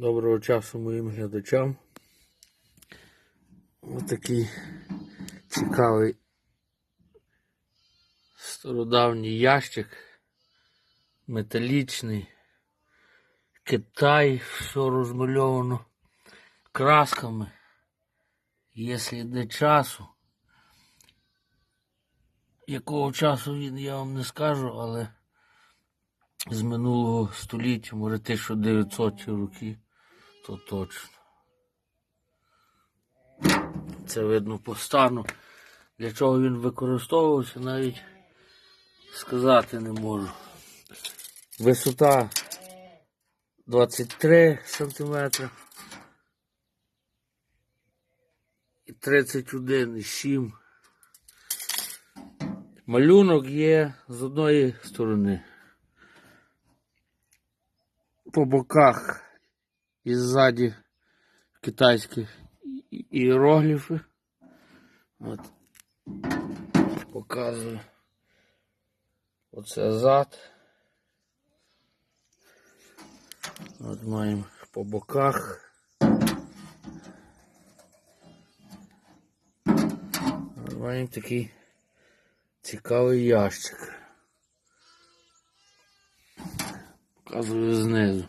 Доброго часу моїм глядачам. Ось такий цікавий стародавній ящик. Металічний. Китай, все розмальовано красками. Є сліди часу. Якого часу він я вам не скажу, але з минулого століття, може 1900 роки, то точно. Це видно по стану. Для чого він використовувався, навіть сказати не можу. Висота 23 сантиметри. І 31,7. Малюнок є з одної сторони. По боках і ззаді китайські іерогліфи. От. Показую. Оце зад. От маємо по боках. От маємо такий цікавий ящик. Показую знизу.